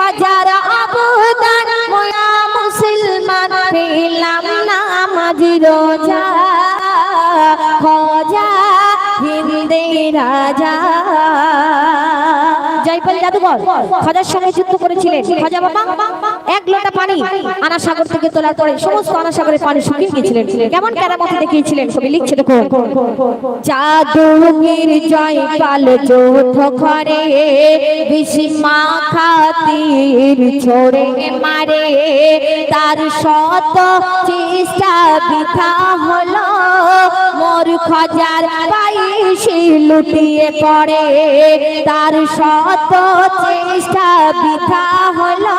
হাজার অবদান মোরা মুসলমান পেলাম নামাজ রোজা খোঁজা হিন্দে রাজা জয়পাল জাদুঘর খোঁজার সঙ্গে করেছিলেন। খোঁজা বাবা, এক লোটা পানি থেকে তোলার পরে সমস্ত পানি শুকিয়ে গিয়েছিলেন। কেমন কেরামতি দেখিয়েছিলেন লিখছে দেখো যৌথ ঘরে খাতির ছোড়ে মারে। তার শত চেষ্টা বৃথা হলো, মোর খজার লুটিয়ে পড়ে। তার শত চেষ্টা বৃথা হলো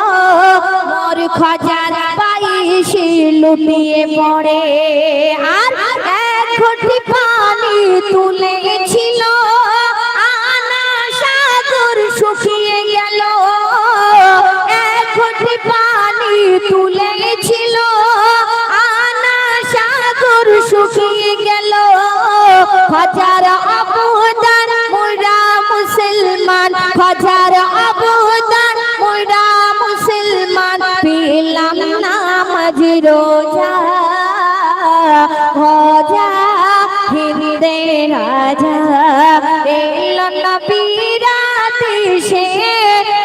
মোর খজার পাইসি লুটিয়ে পড়ে। আর এক ঘটি পানি তুলেছিল রোজা, ভজা হিন্দে রাজা। এল নবীরাতে সে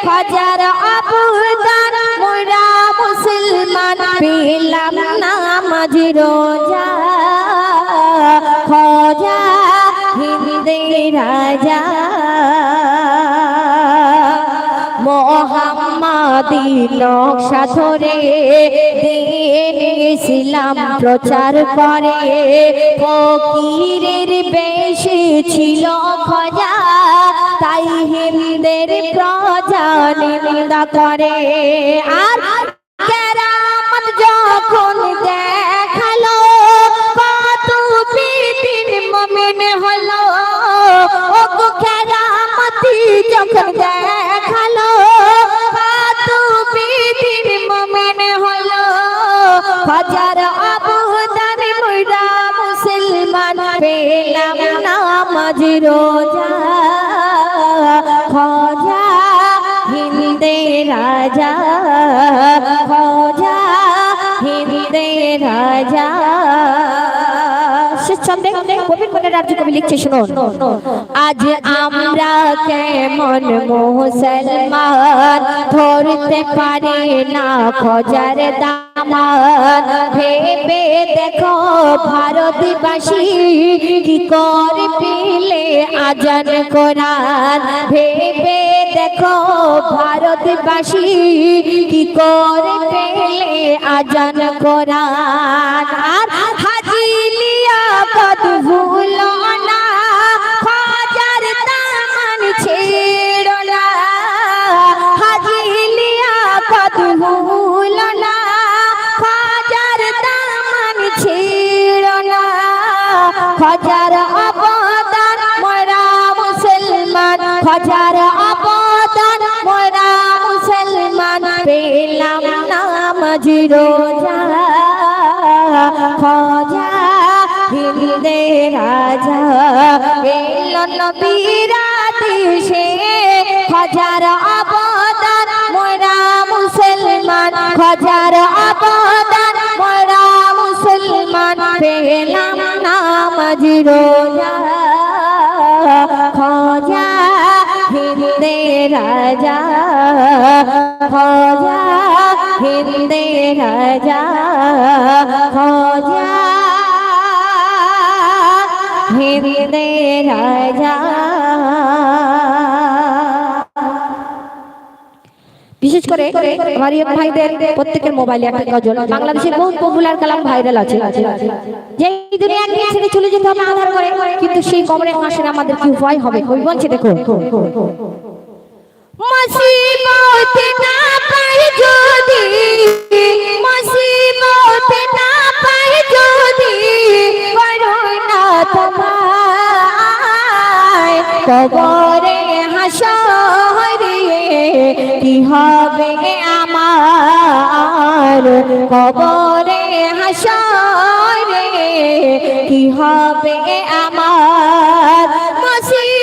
হাজার অবদান। মোরা মুসলমান পেলাম নামাজ রোজা খোঁজা হিন্দে রাজা। মোহাম্মদি নকশা ধরে প্রচার করে। ফকিরের বেশি ছিল খজা, তাই হিন্দের প্রজা নিন্দা করে। আর যখন দেখাল মমিন হলো। ও কেরামতি যখন দেখাল রোজা খোঁজা হিন্দে রাজা, খোঁজা হিন্দে রাজা। লিখছে, শুনুন। আজ আমরা কেমন মুসলমান, ধরতে পারি না খোঁজার দামান। ভেবে দেখো ভারতবাসী কি করে পিলে আজান কোরআন? ভেবে দেখো ভারতবাসী কি করে পেলে আজান কোরআন? আর হাজিলিয়া কত ভুলো রোজা খোঁজা হিন্দে রাজা। এল নবীরাতে সে খজার অবদান মোরা মুসলমান। খজার অবদান মোরা মুসলমান। পেলাম নামাজ রোজা খোঁজা হিন্দে রাজা। খোঁজা হিন্দে রাজা খোঁজা। রাজা। বিশেষ করে আমার ভাইদের প্রত্যেকের মোবাইলে একটা গজল। বাংলাদেশের বহু পপুলার কালাম ভাইরাল আছে। যে এই দুনিয়া একদিন ছেড়ে চলে যেতে হবে আধার করে, কিন্তু সেই কবরের মাসের আমাদের কি উপায় হবে? বলছে দেখো। মুসিবত না পাই যদি, মুসিবত না পাই যদি করুণা তোমায় কবরে হাসরে কি হবে আমার কবরে হাসরে কি হবে আমার মুসিবত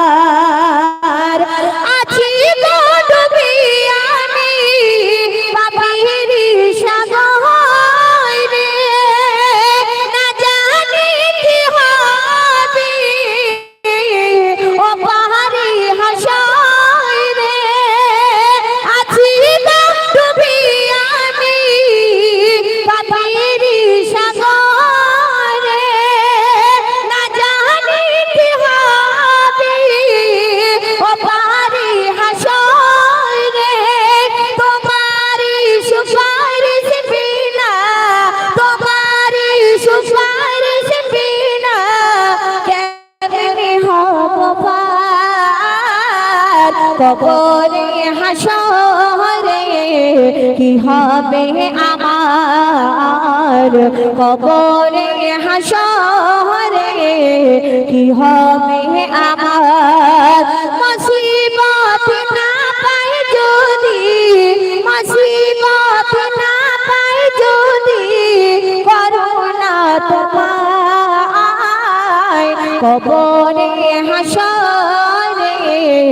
কবরে হাসরে, কি হবে আমার? কবরে হাসরে, কি হবে আমার? মুসিবত না পাই যদি, মুসিবত না পাই যদি, করুণা তোমায়। কবরে হাসরে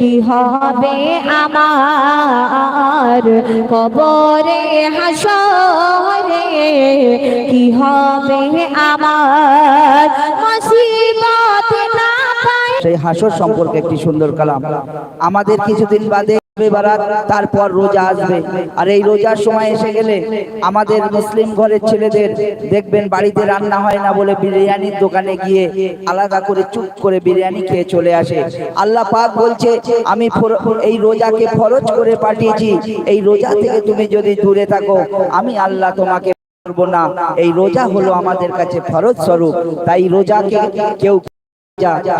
কি হবে আমার কবরে হাসরে? কি হবে আমার সেই হাসর সম্পর্কে একটি সুন্দর কালাম। আমাদের কিছুদিন বাদে তারপর রোজা আসবে। আর এই রোজার সময় এসে গেলে আমাদের মুসলিম ঘরের ছেলেদের দেখবেন বাড়িতে রান্না হয় না বলে বিরিয়ানির দোকানে গিয়ে আলাদা করে চুপ করে বিরিয়ানি খেয়ে চলে আসে। আল্লাহ পাক বলছে, আমি এই রোজাকে ফরজ করে পাঠিয়েছি। এই রোজা থেকে তুমি যদি দূরে থাকো, আমি আল্লাহ তোমাকে করব না। এই রোজা হলো আমাদের কাছে ফরজ স্বরূপ। তাই রোজাকে কেউ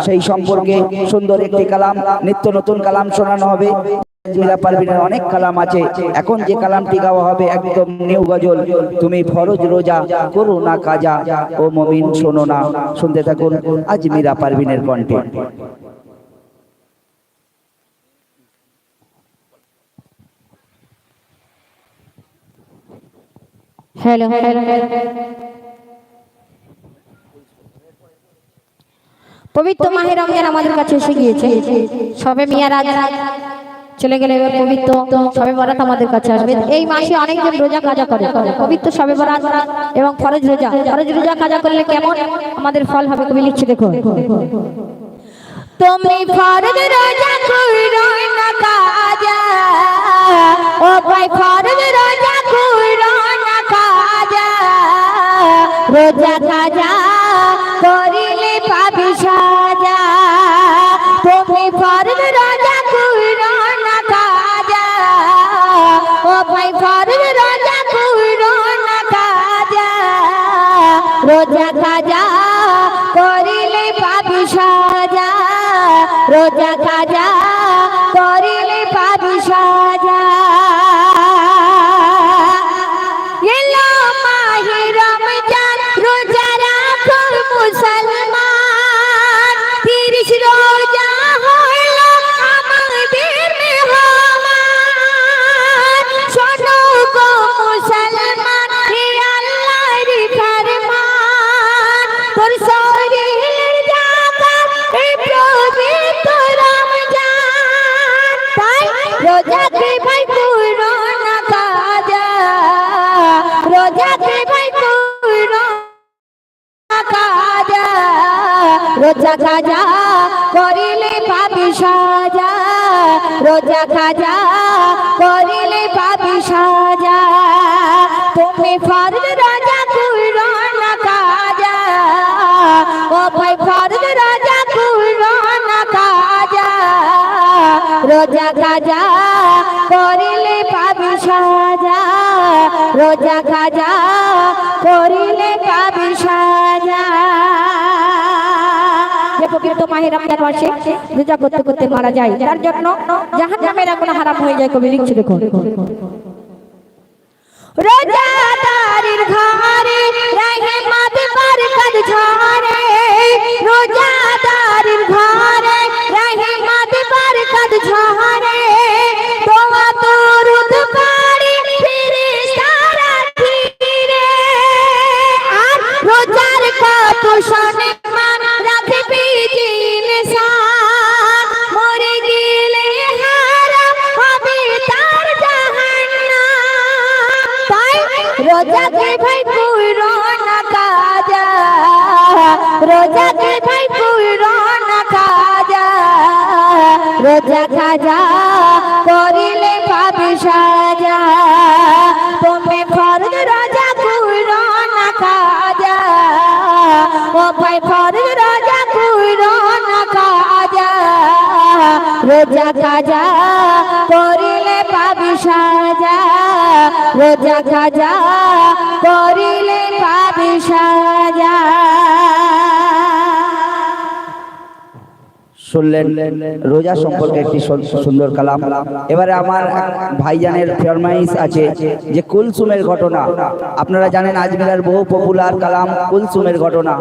সেই সম্পর্কে সুন্দর একটি কালাম, নিত্য নতুন কালাম শোনানো হবে। জিলা পারভিনের অনেক কালাম আছে। এখন যে কালামটি গাওয়া হবে একদম নিউ গজল। তুমি ফরজ রোজা করো না কাজা। ও মমিন, শোনো না। শুনতে থাকুন আজ মীরা পারভিনের কণ্ঠে। হ্যালো। পবিত্র মাহে রমজান আমাদের কাছে এসে গিয়েছে। সবে মিয়ারাজ চলে গেলে এবার পবিত্র সবে বরাত আমাদের কাছে আসবে। এই মাসে অনেকজন রোজা কাজা করে। পবিত্র সবে বরাত এবং ফরজ রোজা। ফরজ রোজা কাজা করলে কেমন আমাদের ফল হবে কবি লিখছে দেখো তুমি ফরজ রোজা করো না কাজা। ও ভাই, ফরজ রোজা করো না কাজা। রোজা কাজা রোজা খাজা করিলে পাবি সাজা। রোজা খাজা করিলে পাবি সাজা। তুমি ফরজ রাজা কুইরো না কাজা ও ভাই, ফরজ রাজা কুইরো না কাজা রোজা খাজা করিলে পাবি সাজা। রোজা খাজা যে মাহে রমজান মাসে রোজা করতে করতে মারা যায়। তার জন্য জাহান নামের আগুন হারাম হয়ে যায় কবি লিখছে দেখুন। রোজাদারির ঘরে রহমত বরকত ঝরে রোজাদারির ঘরে রোজা খাজা করিলে পাবি সাজা। শুনলেন রোজা সম্পর্কে একটি সুন্দর কালাম। এবারে আমার ভাইজানের ফরমাইশ আছে যে কুলসুমের ঘটনা। আপনারা জানেন আজমিরার বহু পপুলার কালাম কুলসুমের ঘটনা।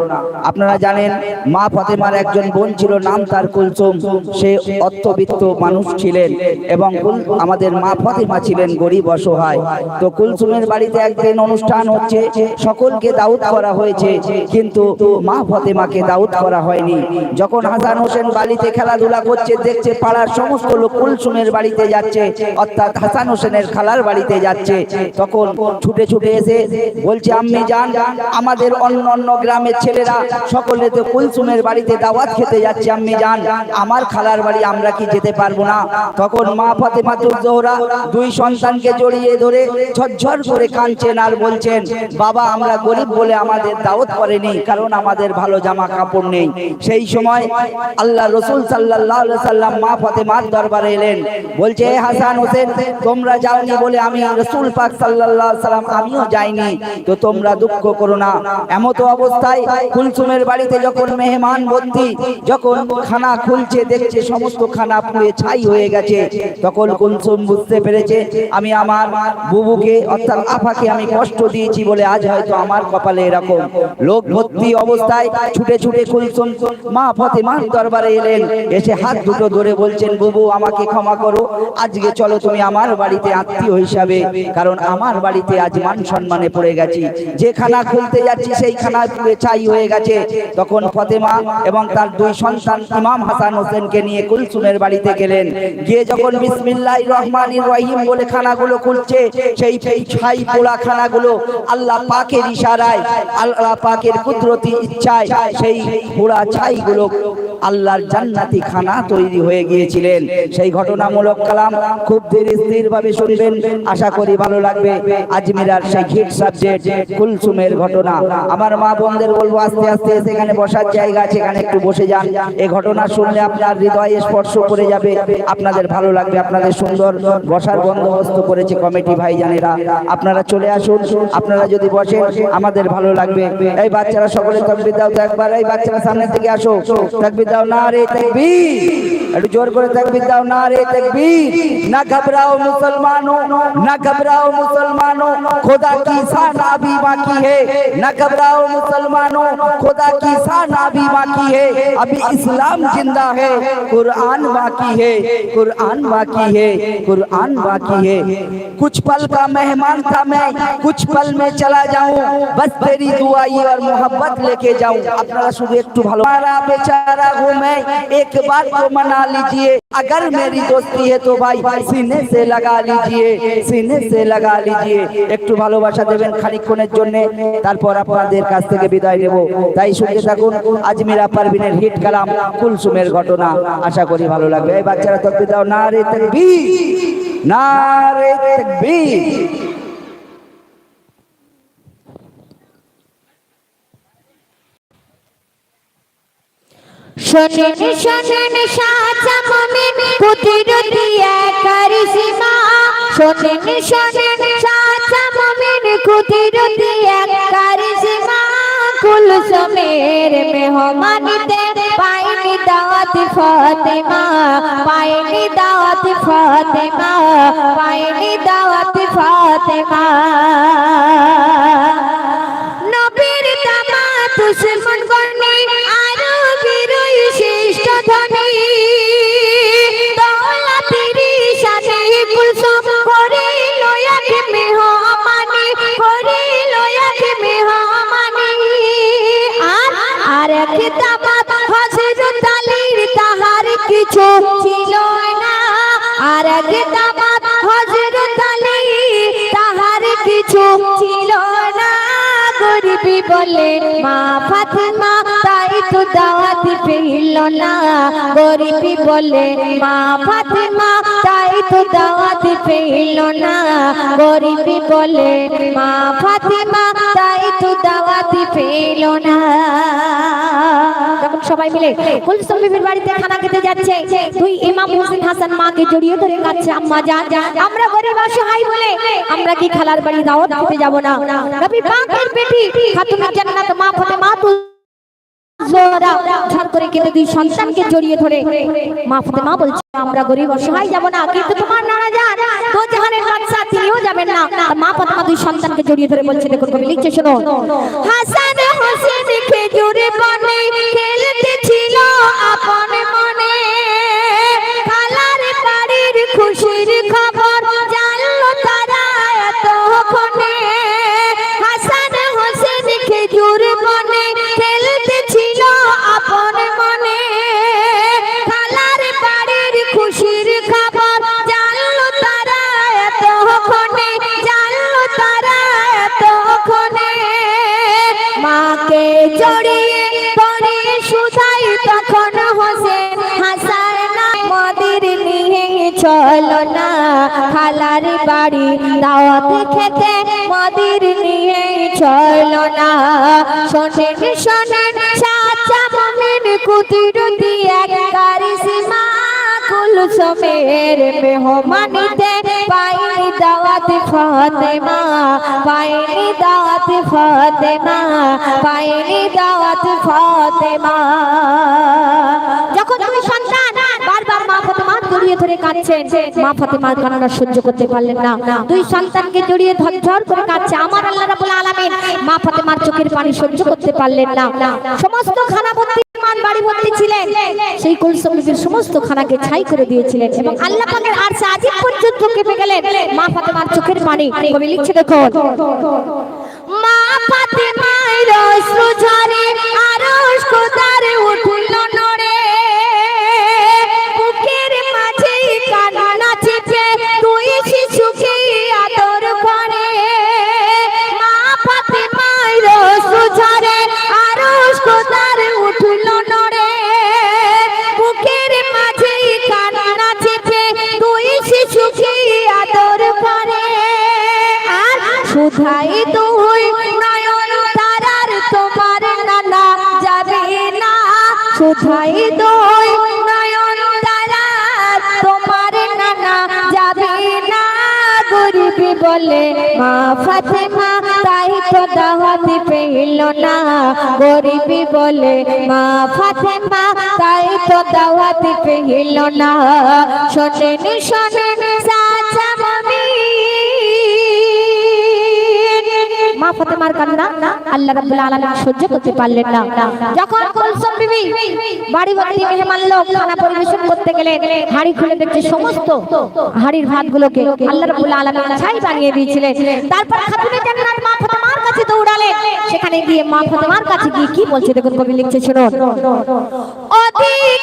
আপনারা জানেন মা ফাতেমার একজন বোন ছিল নাম তার কুলসুম। সে অর্থবিত্ত মানুষ ছিলেন এবং আমাদের মা ফাতেমা ছিলেন গরিব অসহায়। তো কুলসুমের বাড়িতে একদিন অনুষ্ঠান হচ্ছে সকলকে দাউদ করা হয়েছে। কিন্তু মা ফাতেমাকে দাউদ করা হয়নি। যখন হাসান হোসেন বাড়িতে খেলাধুলা করছে, দেখছে পাড়ার সমস্ত লোক কুলসুমের বাড়িতে যাচ্ছে, অর্থাৎ হাসান হোসেনের খালার বাড়িতে যাচ্ছে। তখন ছুটে ছুটে এসে বলছে, আম্মি যান, আমাদের অন্য অন্য গ্রামের ছেলেরা সকলে তো কুলসুমের বাড়িতে দাওয়াত খেতে যাচ্ছে, আম্মি যান। আমার খালার বাড়ি আমরা কি যেতে পারব না? তখন মা ফাতেমা জোহরা দুই সন্তানকে জড়িয়ে ধরে ঝরঝর করে কাঁদছেন আর বলছেন, বাবা, আমরা গরিব বলে আমাদের দাওয়াত করেনি, কারণ আমাদের ভালো জামা কাপড় নেই। সেই সময় আল্লাহ রসুল সাল্লাহ সাল্লাম মা ফাতেমার দরবারে এলেন। বলছে, "এ হাসান হোসেন, তোমরা যাওনি বলে আমি রসুল পাক সাল্লাহ সাল্লাম, আমিও যাইনি। তো তোমরা দুঃখ করো না। এমতো অবস্থায় কুলসুমের বাড়িতে যখন মেহমান ভর্তি, যখন খানা খুলছে, দেখছে সমস্ত খানা পুড়ে ছাই হয়ে গেছে। তখন কুলসুম বুঝতে পেরেছে, আমি আমার বুবুকে, অর্থাৎ আফাকে আমি কষ্ট দিয়েছি বলে আজ হয়তো আমার কপালে এরকম। লোক ভর্তি অবস্থায় ছুটে ছুটে কুলসুম মা ফতেমার দরবারে এলেন। এসে হাত দুটো ধরে বলছেন, বুবু, আমাকে ক্ষমা করো। আজকে চলো তুমি আমার বাড়িতে আত্মীয় হিসাবে, কারণ আমার বাড়িতে আজ মান সম্মানে পড়ে গেছি। যে খানা খুলতে যাচ্ছি, সেই খানা পুড়ে ছাই হয়ে গেছে। তখন ফতেমা এবং তার দুই সন্তান ইমাম হাসান হোসেনকে নিয়ে কুলসুমের বাড়িতে গেলেন। গিয়ে যখন বিসমিল্লাহ রহমান রহিম বলে খানাগুলো খুলছে, সেই সেই ছাই পোড়া খানাগুলো আল্লাহ পাকের ইশারায়, আল্লাহ পাকের কুদরতি ইচ্ছায় সেই পোড়া ছাইগুলো আল্লাহর জান্নাতি খানা তৈরি হয়ে গিয়েছিলেন। সেই ঘটনামূলক কালাম খুব ধীরে ভাবে শুনবেন। আশা করি ভালো লাগবে। আজমিরার সেই হিট সাবজেক্ট কুলসুমের ঘটনা। আমার মা বোনদের বলব, আস্তে আস্তে সেখানে বসার জায়গা আছে এখানে একটু বসে যান। এই ঘটনা শুনলে আপনার হৃদয়ে স্পর্শ করে যাবে। আপনাদের ভালো লাগবে, আপনাদের সুন্দর বসার বন্দোবস্ত করেছে কমিটি ভাইজানেরা। আপনারা চলে আসুন, আপনারা যদি বসেন, আমাদের ভালো লাগবে। এই বাচ্চারা সকলে তকবির দাও তো একবার, এই বাচ্চারা সামনের দিকে আসো। তকবির দাও, না রে তকবীর একটু জোর করে তকবির দাও না রে তকবীর না ঘবরাও মুসলমানো না ঘবরাও মুসলমানো खुदा की शान अभी बाकी है न घबराओ मुसलमानों खुदा की शान अभी बाकी है अभी इस्लाम जिंदा है कुरान बाकी है कुरान बाकी है कुरान बाकी है कुछ पल का मेहमान था मैं कुछ पल में चला जाऊं बस तेरी दुआई और मोहब्बत लेके जाऊं আপনারা শুধু একটু ভালো মারা বেচারা ঘুমে একবার তো মনা मना लीजिए अगर मेरी दोस्ती है तो भाई सीने से लगा लीजिए सीने से लगा लीजिए একটু ভালোবাসা দেবেন খানিকক্ষণের জন্য তারপর আপনাদের কাছ থেকে বিদায় নেব তাই শুনতে থাকুন আজমিরা পারভিনের হিট কালাম কুলসুমের ঘটনা আশা করি ভালো লাগবে এই বাচ্চারা তকবীর দাও না রে তাকবীর না রে তাকবীর শোনেন শোনেন সাচা মমিন কুদরতি কারিশমা শোনেন শোনেন সাচা মমিন কুদরতি কারিশমা কুলসুমের মেহমানিতে পাইনি দাওয়াত ফাতেমা, পাইনি দাওয়াত ফাতেমা, পাইনি দাওয়াত ফাতেমা। ছিল না আর দামাত হযরত আলী, তাহার কিছু ছিল না। গরিবি বলে, মা ফাতেমা, তাই তো দাওয়াত পেল না। গরিবি বলে, মা ফাতেমা, তাই তো দাওয়াত পেল না। সবাই মিলে কুলসুম বিবির বাড়িতে খানা খেতে যাচ্ছে। তুই ইমাম হোসেন হাসান মাকে জড়িয়ে ধরে কাছে আম্মা যান আমরা গরিব অসহায় বলে আমরা কি খালার বাড়ি দাওয়াত খেতে যাব না? নবী পাকের বেটি খাতুনের জান্নাত, মা ফাতেমা তো জোরা ঝড় করে কেঁদে দুই সন্তানকে জড়িয়ে ধরে। মা ফাতেমা বলছে, আমরা গরিব অসহায় যাব না, কিন্তু তোমার নানা যান। তো জাহানের বাদশা তিনিও যাবেন না। মা ফাতেমা দুই সন্তানকে জড়িয়ে ধরে বলছে, দেখুন, কবি, লিখছে, শোনো। হাসান হোসেন খেজুরে বনে চলো না খালার বাড়ি দাওয়াত খেতে মদির নিয়ে চলো না। শোনেন শোনেন সাচা মমিন এক কারিশমা কুলসুমের মেহমানিতে পাইনি দাওয়াত ফাতেমা, পাইনি দাওয়াত ফাতেমা, পাইনি দাওয়াত ফাতেমা। যখন জড়িয়ে ধরে কাঁদছেন। মা ফাতেমার কান্না সহ্য করতে পারলেন না। দুই সন্তানকে জড়িয়ে ঝরঝর করে কাঁদছে। আমার আল্লাহ রাব্বুল আলামিন মা ফাতেমার চোখের পানি সহ্য করতে পারলেন না। সমস্ত খানা ভর্তি বাড়ি ভর্তি ছিলেন। সেই কুলসুম বিবির সমস্ত খানাকে ছাই করে দিয়েছিলেন এবং আল্লাহ পাকের আরশে আজিম পর্যন্ত কেঁপে গেলেন। মা ফাতেমার চোখের পানি কবি লিখছে, দেখো। মা ফাতেমার অশ্রু ঝরে আরশ খোদার উঠল। বলে, মা ফাতেমা, তাই তো দাওয়াত পেল না। গরিবি বলে, মা ফাতেমা, তাই তো দাওয়াত পেল না। শোনেন শোনেন মা ফাতেমার কান্না আল্লাহ রাব্বুল আলামিন সহ্য করতে পারলেন না। যখন কুলসুম বিবি বাড়ি বাড়ি মেহমান লোক, খানা পরিবেশন করতে গেলে হাড়ি খুলে দেখছে সমস্ত হাড়ির ভাতগুলোকে আল্লাহ রাব্বুল আলামিন ছাই বানিয়ে দিয়েছিলেন। তারপর খাতুনে জান্নাত মা ফাতেমার কাছে দৌড়ালে সেখানে গিয়ে মা ফাতেমার কাছে গিয়ে কি বলছে দেখুন কবি লিখছে, শুনুন। অধিক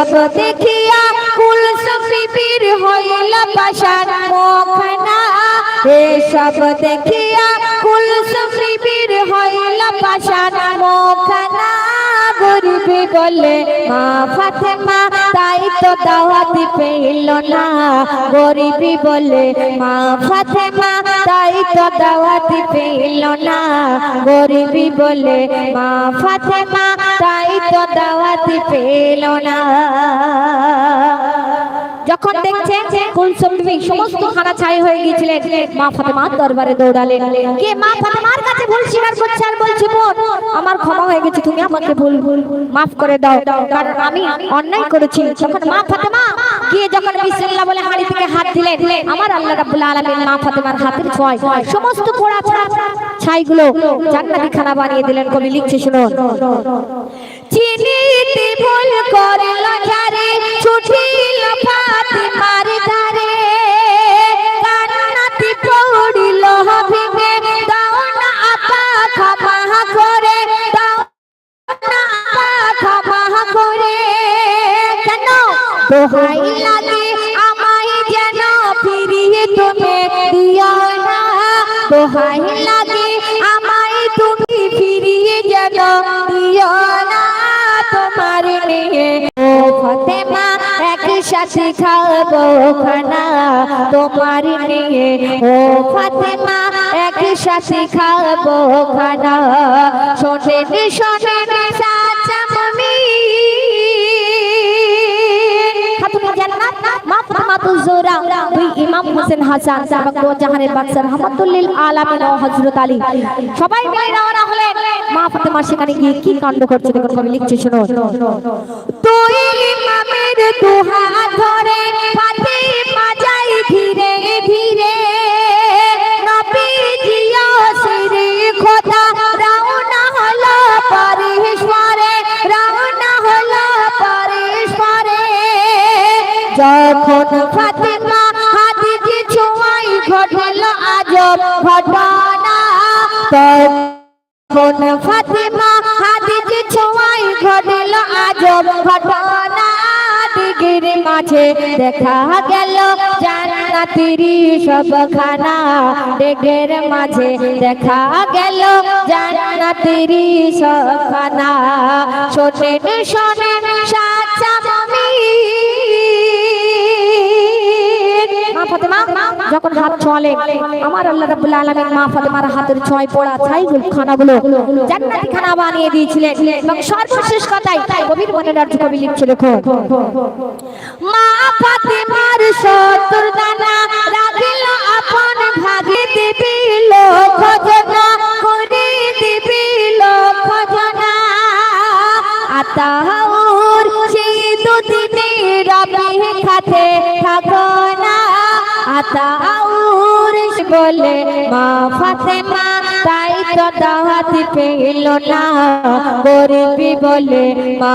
এসব দেখিয়া কুল সুপিপির হইল পাশান মোখনা। এসব দেখিয়া কুল সুপিপির হইল পাশান মোখনা। গরিবি বলে, মা ফাতেমা, তাই তো দাওয়াতি পেল না। গরিবি বলে, মা ফাতেমা, তাই তো দাওয়াতি না। গরিবি বলে, মা ফাতেমা তো দাওয়াতি পেল না। যখন দেখছেন কুলসুম বিবি সমস্ত খানা ছাই হয়ে গিয়েছিলেন মা ফাতেমার দরবারে দৌড়ালেন। কে মা ফাতেমার কাছে ভুল স্বীকার করছে আর বলছে বোন আমার ক্ষমা হয়ে গেছে তুমি আমাকে ভুল ভুল মাফ করে দাও। কারণ আমি অন্যায় করেছি। যখন মা ফাতেমা গিয়ে যখন বিসমিল্লাহ বলে হাড়ি থেকে হাত দিলেন আমার আল্লাহ রাব্বুল আলামিন মা ফাতেমার হাতের ছোঁয়ায় সমস্ত পোড়া ছাই ছাইগুলো জান্নাতি খানা বানিয়ে দিলেন কবি লিখছে শুনুন। চিনিতে ভুল করল যারে ছুটিল ফাতিমার ধারে। কান্নাতে পড়িল ভেঙে দাও না আপা ক্ষমা করে, দাও না আপা ক্ষমা করে। কেন? দোহাই লাগে আমায় যেন ফিরিয়ে তুমি দিও না। দোহাই লাগে আমায় তুমি ফিরিয়ে যেন দিও একসাথে খাব খানা তোমার নিয়ে। ও ফতেমা, একসাথে খাব খানা শোনেন শোনেন সাচা মমি জাহানের সবাই মা সেখানে গিয়ে কি কাণ্ড করছে লিখছে, শুনুন। তুই ঘটনা তখন ফাতেমা হাদিজি ছোঁয়াই ঘটল, আজব ঘটনা। দিগির মাঝে দেখা গেল, জান্নাতের সব খানা ডেগের মাঝে দেখা গেল, জান্নাতের সব খানা শোনেন শোনেন। যখন হাত ছোঁয়ালে আমার আল্লাহ রাব্বুল আলামিন মা ফাতেমার হাতের ছয় পোড়া ছাইগুল খানাগুলো জান্নাতি খানা বানিয়ে দিয়েছিলেন। এবং সর্বশেষ কথাই কবির মনে অর্থ কবি লিখছে লেখো মা ফাতেমার সত্তর দানা রাখিল, আপন ভাগে দিবি লোক जना করে আতাউর বলে মা ফাতেমা তাই তো দাওয়াত পেল না। গরিবি বলে মা